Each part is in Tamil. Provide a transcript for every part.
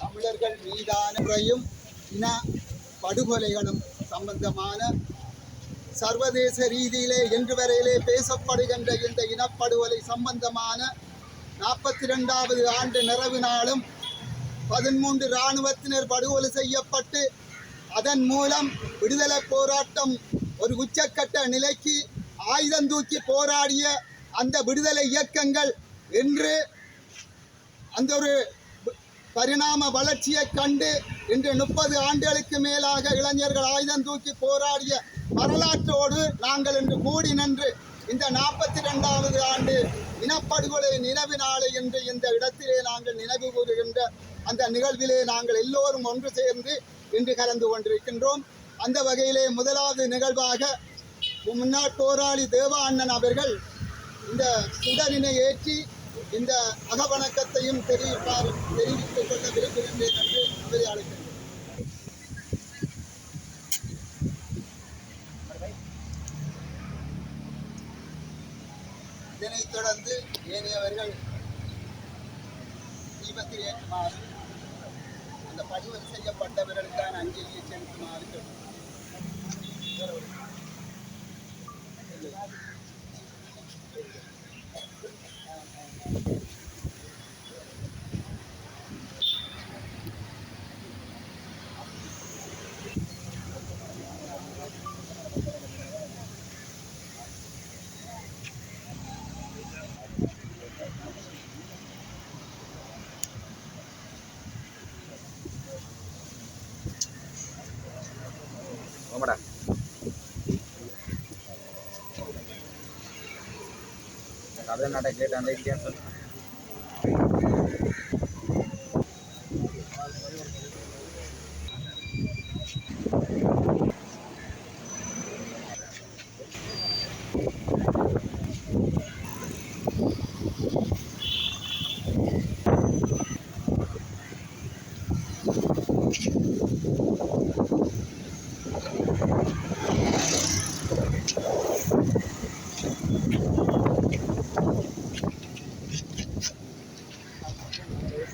தமிழர்கள் மீதான முறையும் இன படுகொலைகளும் சம்பந்தமான சர்வதேச ரீதியிலே இன்று வரையிலே பேசப்படுகின்ற இந்த இனப்படுகொலை சம்பந்தமான நாற்பத்தி ரெண்டாவது ஆண்டு நிறைவு நாளும் பதிமூன்று இராணுவத்தினர் படுகொலை செய்யப்பட்டு அதன் மூலம் விடுதலை போராட்டம் ஒரு உச்சக்கட்ட நிலைக்கு ஆயுதம் தூக்கி போராடிய அந்த விடுதலை இயக்கங்கள் இன்று அந்த ஒரு பரிணாம வளர்ச்சியை கண்டு இன்று முப்பது ஆண்டுகளுக்கு மேலாக இளைஞர்கள் ஆயுதம் தூக்கி போராடிய வரலாற்றோடு நாங்கள் இன்று கூடி நின்று இந்த நாற்பத்தி ரெண்டாவது ஆண்டு இனப்படுகொலை நினைவு நாளை என்று இந்த இடத்திலே நாங்கள் நினைவு கூறுகின்ற அந்த நிகழ்விலே நாங்கள் எல்லோரும் ஒன்று சேர்ந்து இன்று கலந்து கொண்டிருக்கின்றோம். அந்த வகையிலே முதலாவது நிகழ்வாக முன்னாள் போராளி தேவா அண்ணன் அவர்கள் இந்த சுடரினை ஏற்றி இந்த அகவணக்கத்தையும் தெரிவிப்பார் தெரிவித்துக் கொள்ள விரும்புகின்றேன் என்று அவரை அழைக்கிறேன் இதனைத் தொடர்ந்து ஏனையவர்கள் தீபத்தில் ஏற்றுமாறு அந்த படுகொலை செய்யப்பட்டவர்களுக்கான அஞ்சலியை செலுத்துமாறு Thank you. கதை நாட்டை கேட்டு அந்த இல்லையான்னு சொல்லு ஆண்டு நாளை இன்று அறிமுகப்படுத்துகிறோம் கொழும்பு தலைநகரிலே படுகொலை செய்யப்பட்ட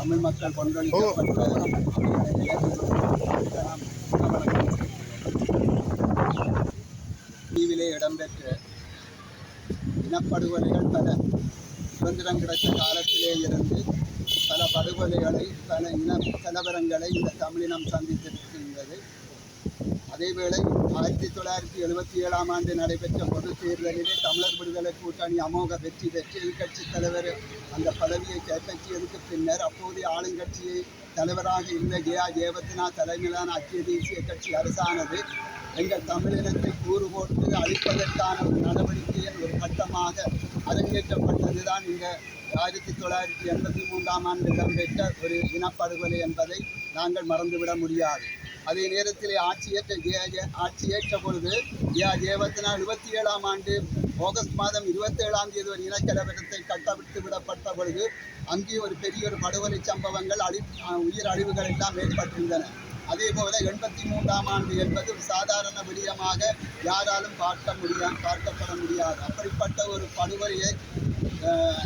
தமிழ் மக்கள் கொன்றொழிக்கப்பட்ட தீவிலே இடம்பெற்ற இனப்படுகொலைகள் பல சுதந்திரம் கிடைத்த காலத்திலே இருந்து பல படுகொலைகளை பல இன கலவரங்களை இந்த தமிழினம் சந்தித்திருக்கின்றது. அதேவேளை ஆயிரத்தி தொள்ளாயிரத்தி எழுபத்தி ஏழாம் ஆண்டு நடைபெற்ற பொதுத் தேர்தலிலே தமிழர் விடுதலை கூட்டணி அமோக வெற்றி பெற்று எதிர்கட்சி தலைவர் அந்த பதவியை கைப்பற்றியதுக்கு பின்னர் அப்போதைய ஆளுங்கட்சியை தலைவராக இருந்த ஜெயா ஜெயவர்தனா தலைமையிலான ஐக்கிய தேசிய கட்சி அரசானது எங்கள் தமிழினத்தை கூறு போட்டு அழிப்பதற்கான ஒரு நடவடிக்கையின் ஒரு கட்டமாக அரங்கேற்றப்பட்டதுதான் இந்த ஆயிரத்தி தொள்ளாயிரத்தி எண்பத்தி மூன்றாம் ஆண்டு இடம்பெற்ற ஒரு இனப்படுகொலை என்பதை நாங்கள் மறந்துவிட முடியாது. அதே நேரத்தில் ஆட்சியேற்ற ஜெய ஆட்சி ஆட்சியேற்ற பொழுது ஜெயா ஜெயவர்தனா எழுபத்தி ஏழாம் ஆண்டு ஆகஸ்ட் மாதம் இருபத்தேழாம் தேதி ஒரு இனக்கலவரத்தை கட்டவிட்டு விடப்பட்ட பொழுது அங்கே ஒரு பெரிய ஒரு படுகொலை சம்பவங்கள் அழி உயிர் அழிவுகள் எல்லாம் ஏற்பட்டிருந்தன. அதே போல எண்பத்தி மூன்றாம் ஆண்டு என்பது சாதாரண விடயமாக யாராலும் பார்க்க முடியாது பார்க்கப்பட முடியாது. அப்படிப்பட்ட ஒரு படுகொலையை அஹ்,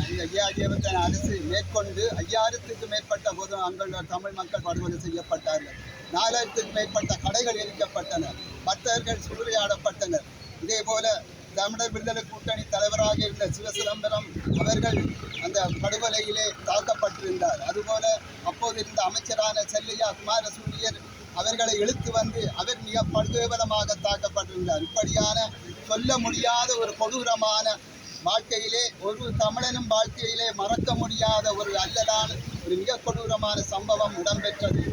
அரசு மேற்கொண்டு ஐயாயிரத்துக்கு மேற்பட்ட பொது அங்கள் தமிழ் மக்கள் படுகொலை செய்யப்பட்டார்கள். நாலாயிரத்துக்கு மேற்பட்ட கடைகள் எரிக்கப்பட்டன. பக்தர்கள் சூறையாடப்பட்டனர் இதே போல தமிழர் விடுதலை கூட்டணி தலைவராக இருந்த சிவசிதம்பரம் அவர்கள் அந்த படுகொலையிலே தாக்கப்பட்டிருந்தார். அதுபோல அப்போது இருந்த அமைச்சரான செல்லையா குமாரசூரியர் அவர்களை இழுத்து வந்து அவர் மிக படுகேவலமாக தாக்கப்பட்டிருந்தார். இப்படியான சொல்ல முடியாத ஒரு கொடூரமான வாழ்க்கையிலே ஒரு தமிழனும் வாழ்க்கையிலே மறக்க முடியாத ஒரு அல்லலான ஒரு மிக கொடூரமான சம்பவம் இடம்பெற்றது.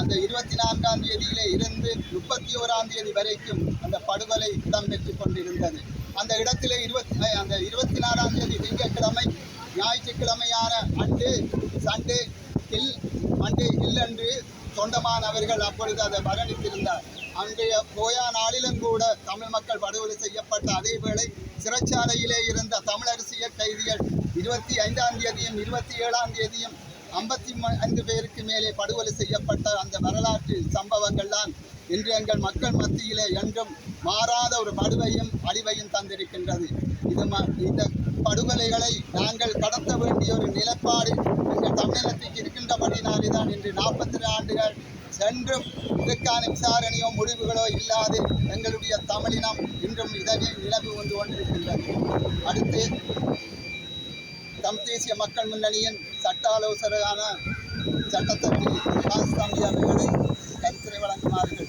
அந்த இருபத்தி நான்காம் தேதியிலே இருந்து முப்பத்தி ஓராம் தேதி வரைக்கும் அந்த படுகொலை இடம்பெற்றுக் கொண்டிருந்தது. அந்த இடத்திலே இருபத்தி அந்த இருபத்தி நாலாம் தேதி திங்கட்கிழமை ஞாயிற்றுக்கிழமையான அன்று சண்டே ஹில் மண்டே ஹில் என்று தொண்டமான் அவர்கள் அப்பொழுது அதை மரணித்திருந்தார். அன்றைய போயா நாளிலும் கூட தமிழ் மக்கள் படுகொலை செய்யப்பட்ட அதே வேளை சிறைச்சாலையிலே இருந்த தமிழ் அரசியல் கைதிகள் இருபத்தி ஐந்தாம் தேதியும் இருபத்தி ஏழாம் தேதியும் ஐம்பத்தி ஐந்து பேருக்கு மேலே படுகொலை செய்யப்பட்ட அந்த வரலாற்று சம்பவங்கள்லாம் இன்று எங்கள் மக்கள் மத்தியிலே என்றும் மாறாத ஒரு படுவையும் அழிவையும் தந்திருக்கின்றது. இது இந்த படுகொலைகளை நாங்கள் கடத்த வேண்டிய ஒரு நிலைப்பாடு எங்கள் தமிழினத்துக்கு இருக்கின்றபடினாலே தான் இன்று நாற்பத்தி ஆண்டுகள் என்றும் இதற்கான விசாரணையோ முடிவுகளோ இல்லாது எங்களுடைய தமிழினம் இன்றும் இதனை நிலவு கொண்டு கொண்டிருக்கின்றது. அடுத்து தம் தேசிய மக்கள் முன்னணியின் சட்ட ஆலோசகரான சட்டத்தரணி பிரகாஷ் அவர்களை கருத்துரை வழங்குமாறு